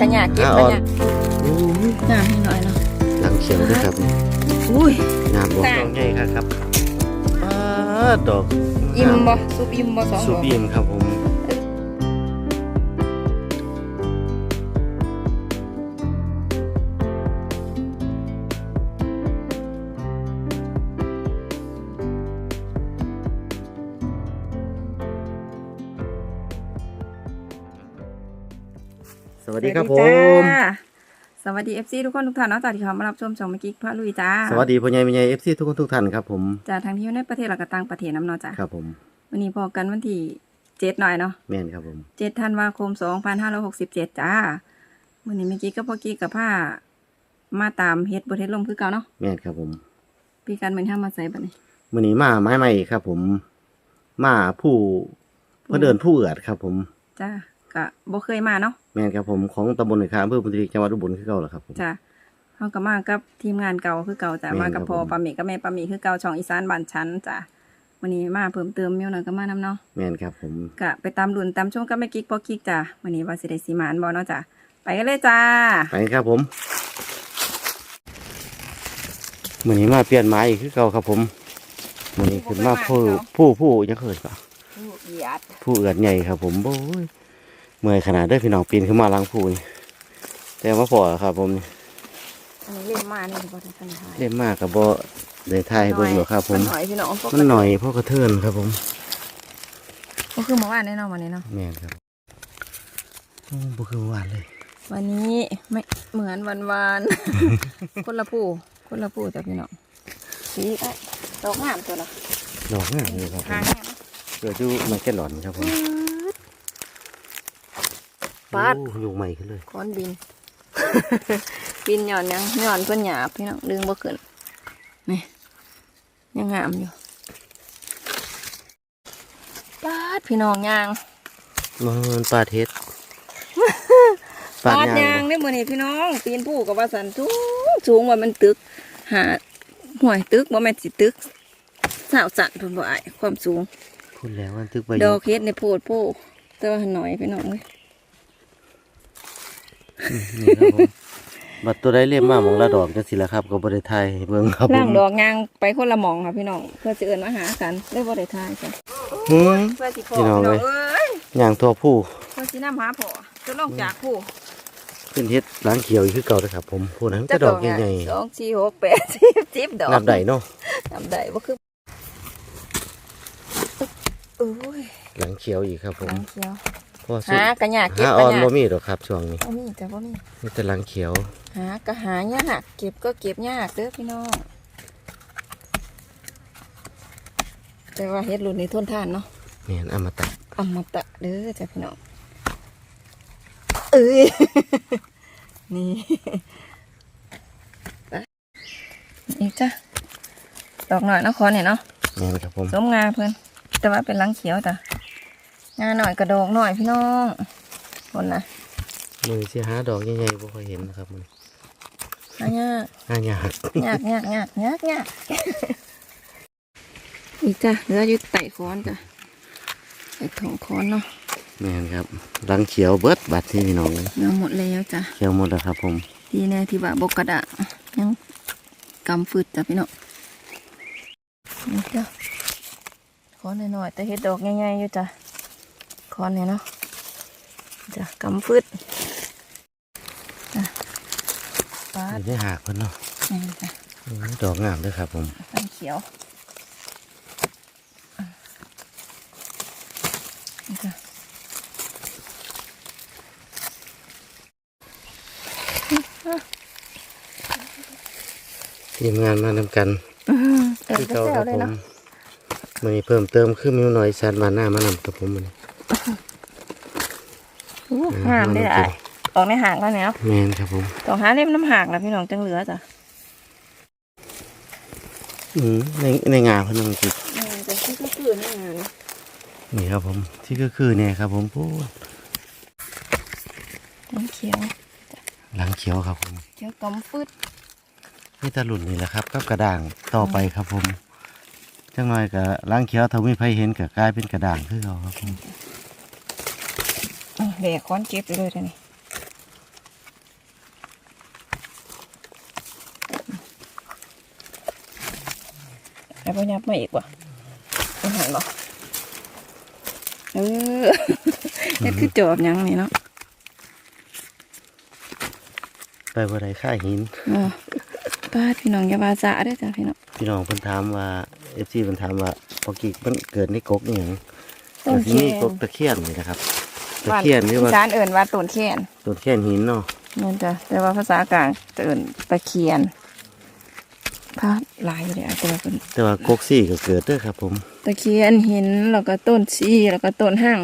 กระหยาเก็บอ่ากระอ่อนหยาอู้ยหน้าให้หน่อยเนาะหลังเขียวด้วยครับอุ้ยงามบอกจ้ะน้องใหญ่ครับครับป้าดดอก อิ่มบ่ซุปอิ่มบ่สองสุดอกบีมครับผม สวัสดีครับผสวัสมจ้าสวัสดี FC ทุกคนทุกท่านเนาะจากที่เขามารับชมช่องเมื่อกี้พระลุยจ้าสวัสดีพ่อใหญ่แม่ใหญ่เอฟซีทุกคนทุกท่านครับผมจากทางที่อยู่ในประเทศและก็ต่างประเทศน้ำเนาะจ้าครับผม วันนี้พอกันวันที่เจ็ดหน่อยเนาะแม่นครับผม เจ็ดธันวาคมสองพันห้าร้อยหกสิบเจ็ดจ้าวันนี้เมื่อกี้ก็พอกี้กับผ้ามาตามเฮ็ดบทเฮ็ดลมคือเก่าเนาะแม่นครับผมพี่กันเหมือนห้ามาใส่บัดนี้มื้อนี้มาไม้ใหม่ครับ ผม มาผู้เพื่อเดินผู้เอือดครับ ผม จ้าก็บ่เคยมาเนาะแม่นครับผมของตำบลหนองคาอำเภอพุทธิจังหวัดอุบลคือเก่าแหละครับผม จ้าเขาก็มากับทีมงานเก่าคือเก่าจ้าแม่นมากับครับพ่อผม ปาเมกับแม่ปาเมคือเก่าช่องอีสานบ้านชั้นจ้าวันนี้มาเพิ่มเติมมิวหน่อยก็มานำเนาะแม่นครับผมก็ไปตามรุ่นตามช่วงก็ไม่กิ๊กพอกิ๊กจ้าวันนี้ว่าสิได้สีมานบ่เนาะจ้าไปกันเลยจ้า ไปครับผมมื้อนี้มาเปลี่ยนไม้อีกคือเก่าครับผมมื้อนี้ขึ้นมาผู้ผู้ผู้ยังเคยปะเหยียดผู้เอือดใหญ่ครับผมโอ้ย เมื่อยขนาดได้อพี่น้องปีนขึ้นมาหลังผู้นี่แต่ว่าพอครับผมนี่อันนี้เล่นมานี่บ่ได้ทันทายเล่มมากกับบ่ได้ทายเบิ่งหรอกครับ ผมนหน่อยพี่น้องมันหน่อยเพราะกระเทินครับผมก็คือเมื่อวานแน่นอนวันนี้เนาะแม่นครับโอ้บ่คือหวานเลย วันนี้ไม่เหมือนวันวานคนละผู้คนละผู้จ้ะพี่น้องสีไอ้ดอกงามตัวละดอกงามเลยครับผหางมงามเกิดอยู่มันแค่หลอนครับผม ปาดโอ้ลูกใหม่ขึ้นเลยค้อนบิน บินหย่อนยังหย่อนเพื่อนหยาบพี่น้องดึงบ่ขึ้นนี่ยังงามอยู่ปาดพี่น้องยางมันปลาเทศปาดยางได้หมดนี่พี่น้องปีนผู้กับว่าสันสูงสูงว่ามันตึก หาห่วยตึกว่าแม่นสิตึกสาวสันเพิ่นบ่อายความสูงพูดแล้วว่าตึกไปดอกเฮ็ดในโพดโพแต่ว่าหน่อยพี่น้องเว้ย นี่ครับผมบัดตัวได้เรียมมาหมองละดอกจังสิละครับก็บ่ได้ทายให้เบิ่งครับผล่างมดอกยางไปคนละหมองค่ะพี่น้องเพื่อสิเอิ้นมาหากันเลยบ่ได้ทายกันหืมเพื่อสิพอพี่พี่น้น้อองงเอ้ยเอ้ยย่างตัวผู้เพื่อสินำหาพ่อจะลงจากผู้ขึ้นเฮ็ดล้างเขียวอีกคือเก่าเลยครับ ผมผู้นั้นก็ดอกใหญ่สองสี่หกแปดสิบสิบดอกๆนับได้เนาะนับได้บ่คือโอ้ยหลังเขียวอีกครับผมหางเขียว เพราะสุดหากระหยากเก็บหากระอ่อนหยาบ่กมีดอกครับช่วงนี้บ่มีแต่บ่มีมีแต่หลังเขียวหากระหายากเก็บก็เก็บยากเด้อพี่น้องแต่ว่าเฮ็ดรุ่นนี้ทนทานเนาะแม่นอมตะอมตะเด้อจ้ะพี่น้องเอ้ย นี่ไปนี่จ้ะดอกหน่อยเนาะขอเนี่ยเนาะ แม่นครับผม สมงาเพื่อนแต่ว่าเป็นหลังเขียวจ้ะ งาหน่อยกระดอกหน่อยพี่น้องคนนะมือสิหาดอกใหญ่ๆบ่ค่อยเห็นนะครับมันอันยากหายากยากยากยากยากยากนี่จ้ะเหลืออยู่ไต่ค้อนจ้ะไต่ถองค้อนเนาะแม่นครับหลังเขียวเบิดบัดที่พี่น้องเหลือหมดแล้วจ้ะเขียวหมดแล้วครับ ผมดีแน่ที่ว่าบกกระดาษยังกำฟืดจ้ะพี่น้องนี่จ้ะค้อนหน่อยๆแต่เห็ดดอกใหญ่ๆอยู่จ้ะ ค้อนเนี่ยเนาะจ้ะกำฟืดจ้ะปาดได้หากเพิ่นเนาะนี่จ้ะโอ้ยดอกงามเลยครับผมตั้งเขียวนี่จ้ะทีมงานมานำกันอืมเออคือก็เก่าแซควรับเลยผมเนาะมันนี้เพิ่มเติมคือมิวน้อยชันมานหน้ามานำครับผมมัน อู้งามได้ได้ออกในหางแล้วเนี่ยแมนครับผมต้องหาเล่มน้ำหากนะพี่น้องจังเหลือจ้ะอืมในในงาเพิ่นนังจิตนี่จะที่ก็คือนี่งานนี่ครับผม ที่ก็คือเนี่ยครับ ผมพูดน้ำเขียว หลังเขียวครับผมเขียวกำฟืดนี่ตะหลุนนี่แหละครับกับกระด่างต่อไปครับผมจังหน่อยกับหลังเขียวถ้าไม่ไผเห็นก็กลายเป็นกระด่างคือเขาครับผม แหลกค้อนเก็บเลยทีนี่แล้วพยับมาอีกว่ะมันหันรอกเออนี่คือจอบยังนี่เนาะไปบ่ได้ค่าหินป้าพี่น้องอย่าบาจะด้วยจ้ะพี่น้องพี่น้องเพิ่นถามว่าเอฟซีเพิ่นถามว่าพอกิกมันเกิดในกกอหย่างแต่ที่นี่กตะเคียนนี่นะครับ ตะเคียนหรือว่าจานเอิ่นว่าต้นแคนต้นแค่นหินเนาะนั่นจ้ะแต่ว่าภาษากลางจะเอิ่นตะเคียนพาดหลายอยู่เลยอะแต่ว่าเป็นแต่ว่ากกซี่ก็เกิดเด้อครับ ผม ตะเคียนหินแล้วก็ต้นชีแล้วก็ต้นห้าง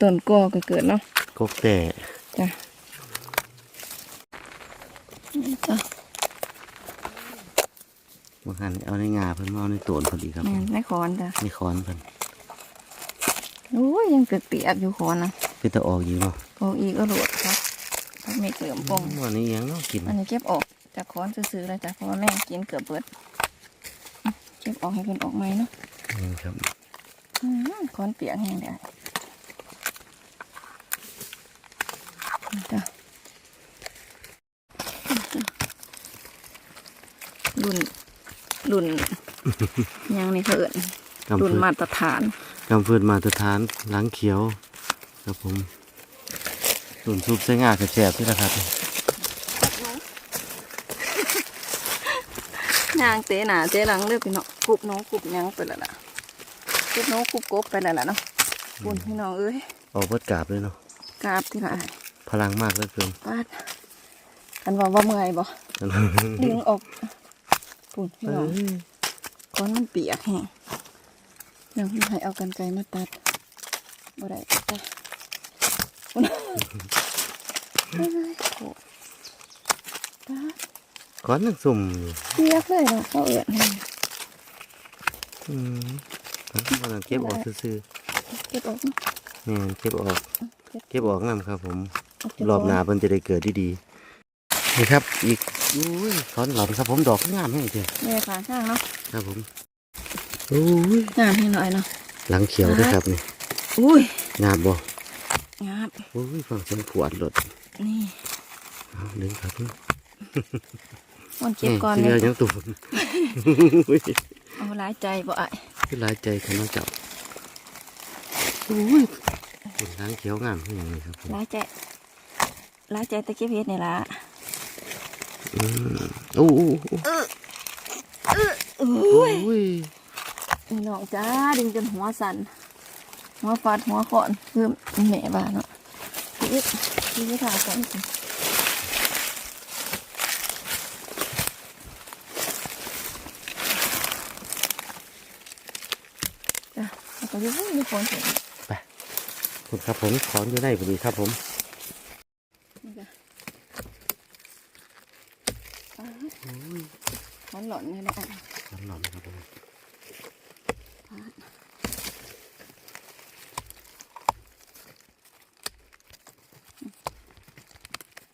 ต้นกอก็เกิดเนาะกกแต่จ้ะนี่จ้ะบางครั้งเอาในงาเพิ่นมาเอาในโตนพอดีครับแม่นไม่คอนจ้ะในคอนเพิ่นโอ้ยยังเปียกๆอยู่คอนนะ เป็นตะออกอยู่เนาะโอ้อีกก็หลุดครับพักเมฆเหลือมปงวันนี้ยังเนาะกิน อันนี้เก็บออกจากคอนซื้อๆเลยจ้ะเพราะว่าแม่กินเกือบเบิดอะเก็บออกให้เพิ่นออกไหมเนาะนี่ครับอืมคอนเปียกแห้งเลยนี่จ้ะรุ่นรุ่นยังนี่เขาเอิญกำรุ่นพืชมาตรฐานกำพืชมาตรฐานหล้างเขียว ครับผมส่วนซุปใส่งาแสบๆนี่แหละครับนางเจ๊หนาเจ๊หลังเลือกพี่น้องกรุบน้องกรุบหยังไปแล้วล่ะกรุบน้องกรุบกบไปแล้วล่ะเนาะบุญพี่น้องเอ้ยออกเบิดกราบเลยเนาะกราบที่ละอายพลังมากเหลือเกินปาดกันว่าว่าเมื่อยบ่ดึงออกปุ่นพี่เอ้น้องยก้อนมันเปียกแห้งเดี๋ยวให้เอากันไกรมาตัดบ่ได้จ้ะปุ่นเอ้ยโอ้ปาด ก้อนหนึ่งสุ่มอยู่เปียกเลยเนาะเขาเอือนให้อืมกำลังเก็บออกซื่อเก็บออกเนาะๆนี่เก็บออก เก็บออกนํครับ ผมเาเก็รอบหน้าเพิ่นจะได้เกิดดีๆนี่ครับ อีกอุ้ยถอนหลอนครับผมดอกงามให้เถอะแม่ขาข้างเนาะครับผมอุ้ยงามให้หน่อยเนาะหลังเขียวด้วยครับนี่อุ้ยงามบ่ งามอุ้ยฟังเสียงผวดหลดนี่เอาดึงครับนี่มันเก็บก่อนเสืเลอยยังตุ่มอุ้ยเอาหลายใจบ่ไอ้คือหลายใจของน้องเจ้าอุ้ยเป็นหลังเขียวงามอย่างนี้ครับผมหลายใจหลายใจตะเกียบเฮ็ดนี่ล่ะอืมโอ้โหอุ้ยอุ้ยพี่น้องจ้าดึงจนหัวสั่น หัวฟาดหัวขอนคือแม่บ้านเนาะพี่อีกพี่อีกถ่ายก่อนจ้ะแล้วก็ยุ่งมีคนเห็นไปคุณครับผมขอนอยู่ในพอดีครับผม นี่จ้ะอ้าวมันหล่อนนี่แหละ ขอนหลอนครับผม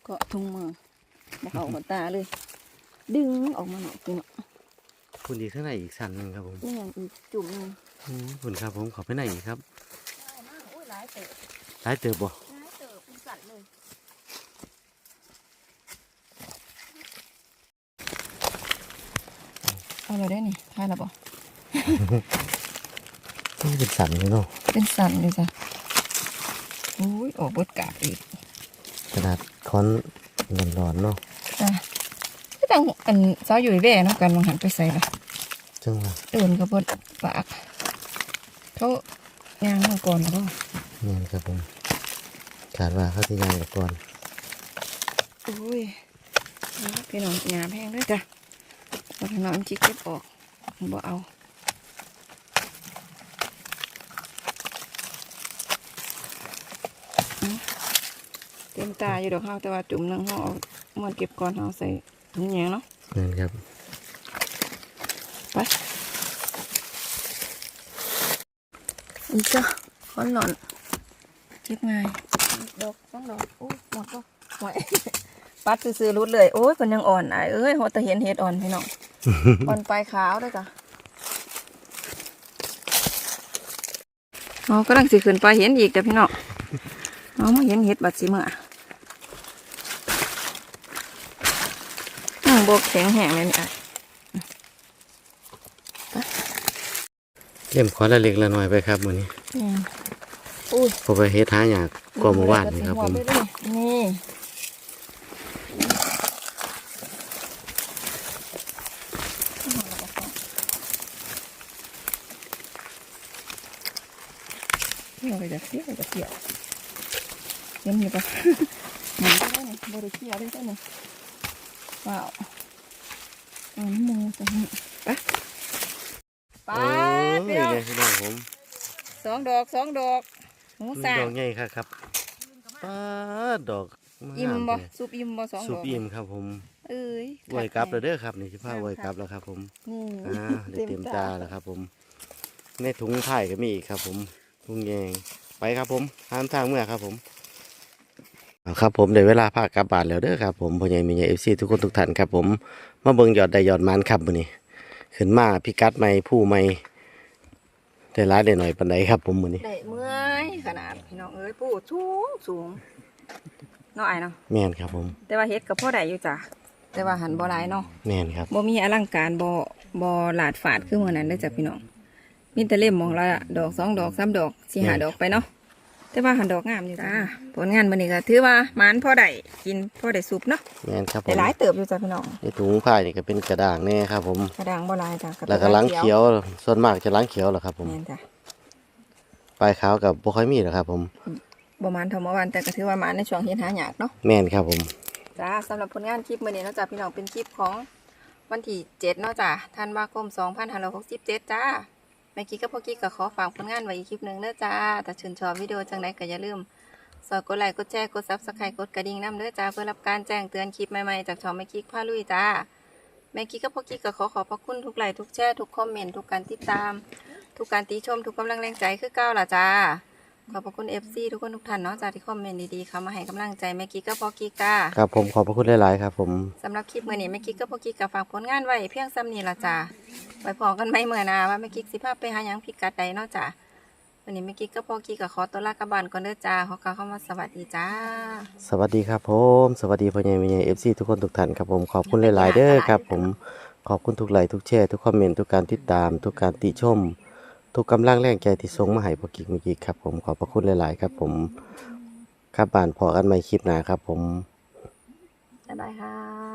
เกาะทุงมือบอกเอาหัวตาเลย ดึงออกมาหน่อยกินเนาะคุณดีข้างในอีกสันหนึ่งครับผมนี่อย่างอีกจุ่มหนึงอืมคุณครับผมขอไปไหนอีกครับอุ้ยหลายเต๋อหลายเติบบ่หลายเต๋อเป็นสัตว์เลยเอาเลยได้นี่ทายแล้วบ่นี่เป็นสันเลยเนาะเป็นสันเลยจ้ะอุ้ยออกบดกาบอีกกระดาษ ค้อนร้อนๆเนาะจ้ะไม่ต้องอันสาวอยู่แว่เนาะกันมองหันไปใส่ละจังหวะเดินกับบดปาก เขายางมาก่อนแล้วบ่นี่นครับผมขาดว่าเขาจะยางกับก่อนอุ้ยพี่น้องหยาแพงด้วยจ้ะบอกพี่น้องจิเก็บออกบ่เอาอืมเต็มตาอยู่ดอกข้าวแต่ว่าจุ่มหนึงเขาเอามันเก็บก่อนเอาใส่ถุงแยงเนาะนี่นครับไปอีกจ้ะคอนหล่อนเก็บง่ายดอกสองดอกโอ้ยหมดก็หมดปัดซื้อๆรุดเลยโอ้ยคนยังอ่อนอะเอ้ยหัวตะเห็นเห็ดอ่อนพี่น้องอ่อนปลายขาวด้วยจ้ะอ๋อกำลังสิขึ้นไปเห็นอีกแต่พี่น้องเอามาเห็นเห็ดบัดสิเมื่ออืม บกแข็งแห้งเลยนี่อะไปเล่มขอละเล็กละน้อยไปครับมื้อนี้อืมอุ้ยเพอไปเฮ็ดหาหยากกว่าเมื่อวานนี่ครับผมนี่เราไปจะเสียจะเสียยังมีปะหมันได้ไหมบริเคียได้ไหมว้าว อันนี้มูจะนี่ปะปาโอ้ดยพี่น้องเนี่ยพี่น้องผมสองดอกสองดอกหมูมีสาดมอกใหญ่ครับครับป้าดดอกอิ่มงาบ่เลยซุปอิ่มบ่สองสุดบอกอิ่มครับผมเอ้ยไวยกลับแล้วเด้อครับนี่สิพาไวยกลับแล้วครับผมนี่อ่าได้เต็มตาแล้วครับผม ในถุงไผ่ก็มีอีกครับผมถุงแยงไปครับผมห้ามทางเมื่อครับผมเอา ครับผมเดี๋ยวเวลาพากลับบ้านแล้วเด้อครับผมพ่อใหญ่มีใหญ่เอฟซีทุกคนทุกท่านครับผมมาเบิ่งยอดได้ยอดมันครับมื้อนี้ขึ้นมาพิกัดใหม่ผู้ใหม่ได้ร้ายได้หน่อยปานใดครับผมมื้อนี้ได้เมื่อยขนาดพี่น้องเอ้ยปูสูงสูงเนาะไอ้เนาะแม่นครับผม แต่ว่าเฮ็ดกับพ่อได้อยู่จ้ะแต่ว่าหันบ่หลายเนาะแม่นครับบ่มีอลังการบ่บ่หลาดฝาดคือมื้อนั้นเด้อจ้ะพี่น้องมีแต่เล่มมองละดอกสองดอกสามดอกสี่ห้าดอกไปเนาะ แต่ว่าหันดอกงามอยู่จ้าผลงานมื้อนี้ก็ถือว่าหมานพอได้กินพอได้ซุปเนาะแม่นครับผได้มหลายเติบอยู่จ้ะพี่น้องในถุงผ้านี่ก็เป็นกระด่างแน่ครับ ผมกระดังบ่หลายจ้ะระแล้วก็ล้างเขียวส่วนมากจะล้างเขียวเหรอครับ ผมแม่นจ้ะปลายขาวกับบ่ค่อยมีหรอกครับ ผมบ่หมานเท่าเมื่อวานแต่ก็ถือว่าหมานในช่วงเฮ็ดหาหยากเนาะแม่นครับผม จ้าสำหรับผลงานคลิปมื้อนี้เนาะจ้ะพี่น้องเป็นคลิปของวันที่7เนาะจ้ะธันวาคม2567จ้า แม่กิ๊กกับพ่อกิ๊กก็ขอฝากผลงานไว้อีกคลิปหนึ่งเด้อจ้าถ้าชื่นชอบวิดีโอจังไหนก็อย่าลืมสอดกดไลค์กดแชร์กดซับสไครต์กดกระดิ่งนำเด้อจ้าเพื่อรับการแจ้งเตือนคลิปใหม่ๆจากช่องแม่กิ๊กพาลุยจ้าแม่กิ๊กกับพ่อกิ๊กก็ขอขอบพระคุณทุกไลค์ทุกแชร์ทุกคอมเมนต์ทุกการติดตาม ทุกการติชมทุกกำลังแรงใจคือเก้าล่ะจ้า ขอบพระคุณ FC ทุกคนทุกท่านเนาะจากที่คอมเมนต์ดีๆเข้ามาให้กำลังใจแม่กิ๊กกับพ่อกิ๊กจ้าครับผมขอบพระคุณหลายๆครับผมสำหรับคลิปมื้อนี้แม่กิ๊กกับพ่อกิ๊กก็ฝากผลงานไว้เพียงซ้ำนี้ล่ะจ้าไว้พอกันไหมเมื่อหนาว่าแม่กิ๊กสิพาไปหาหยังพิกัดใดเนาะจ้าวันนี้แม่กิ๊กกับพ่อกิ๊กก็ขอตัวลากลับบ้านก่อนเด้อจ้าขอกล่าวคำว่าสวัสดีจ้า สวัสดีครับผมสวัสดีพ่อใหญ่แม่ใหญ่ FC ทุกคนทุกท่านครับผมขอบคุณหลายๆเด้อครับผมขอบคุณทุกไลค์ทุกแชร์ทุกคอมเมนต์ทุกการติดตามทุกการติชม ทุกกำลังแรงใจที่ส่งมาให้พ่อกิกเมื่อกี้ครับผมขอบพระคุณหลายๆ ครับผมครับบานพอกันใหม่คลิปหน้าครับผมบ๊ายบายค่ะ